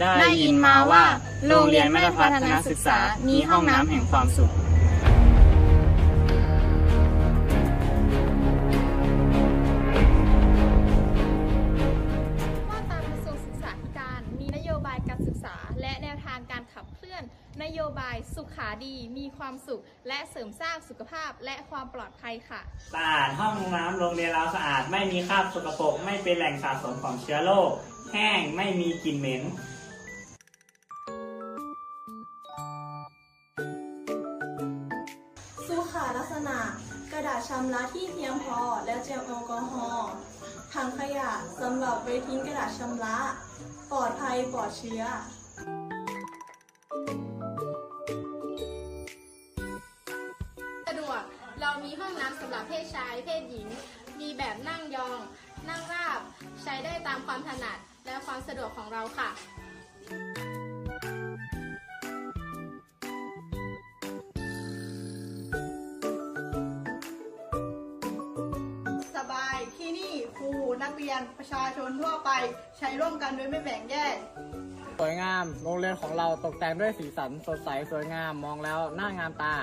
ได้ยินมาว่า โรงเรียนมัธพัฒนศึกษา มีห้องน้ำแห่งความสุข ว่าตามกระทรวงศึกษาธิการ มีนโยบายการศึกษา และแนวทางการขับเคลื่อน นโยบายสุขาดี มีความสุข และเสริมสร้างสุขภาพและความปลอดภัยค่ะ สะอาดห้องน้ำโรงเรียนเราสะอาด ไม่มีคราบสกปรก ไม่เป็นแหล่งสะสมของเชื้อโรค แห้ง ไม่มีกลิ่นเหม็น สุขาลักษณะ กระดาษชำระที่เพียงพอและเจลแอลกอฮอล์ถังขยะสำหรับไว้ทิ้งกระดาษชำระ ปลอดภัยปลอดเชื้อสะดวกเรามีห้องน้ำสำหรับเพศชาย เพศหญิง มีแบบนั่งยอง นั่งราบ ใช้ได้ตามความถนัดและความสะดวกของเราค่ะ นักเรียนประชาชนทั่วไปใช้ร่วมกันโดยไม่แบ่งแยก สวยงาม โรงเรียนของเราตกแต่งด้วยสีสันสดใสสวยงามมองแล้วน่างามตา